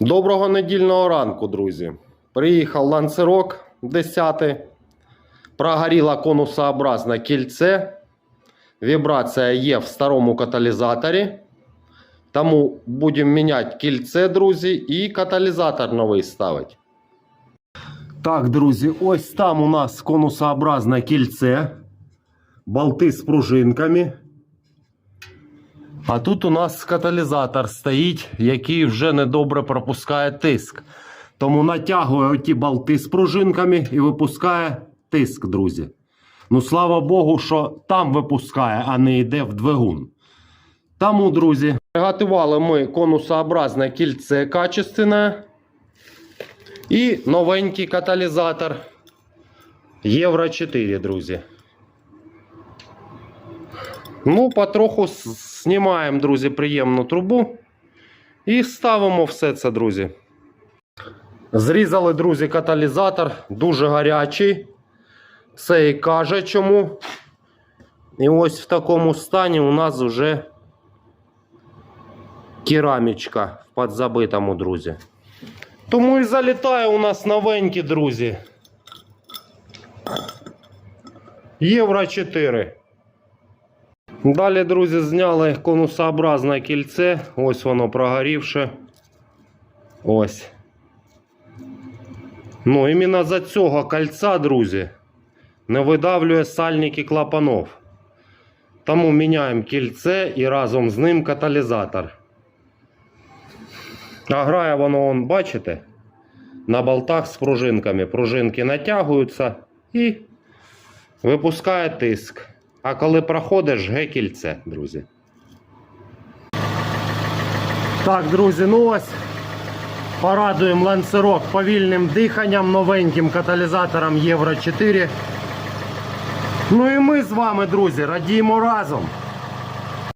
Доброго недільного ранку, друзі. Приїхав ланцерок 10. Прогоріло конусообразне кільце. Вібрація є в старому каталізаторі. Тому будемо міняти кільце, друзі, і каталізатор новий ставити. Так, друзі, ось там у нас конусообразне кільце. Болти з пружинками. А тут у нас каталізатор стоїть, який вже недобре пропускає тиск. Тому натягує оті болти з пружинками і випускає тиск, друзі. Ну, слава Богу, що там випускає, а не йде в двигун. Тому, друзі, приготували ми конусообразне кільце качественне і новенький каталізатор Євро 4, друзі. Ну, потроху знімаємо, друзі, приємну трубу і ставимо все це, друзі. Зрізали, друзі, каталізатор, дуже гарячий. Це і каже чому. І ось в такому стані у нас вже керамічка в підзабитому, друзі. Тому і залітає у нас новенькі, друзі. Євро 4. Далі, друзі, зняли конусообразне кільце. Ось воно прогорівше. Ось. Ну, іменно за цього кольця, друзі, не видавлює сальники клапанов. Тому міняємо кільце і разом з ним каталізатор. А грає воно, он, бачите, на болтах з пружинками. Пружинки натягуються і випускає тиск. А коли проходиш, жге кільце, друзі. Так, друзі, ну ось. Порадуємо ланцерок повільним диханням, новеньким каталізатором Євро 4. Ну і ми з вами, друзі, радіємо разом.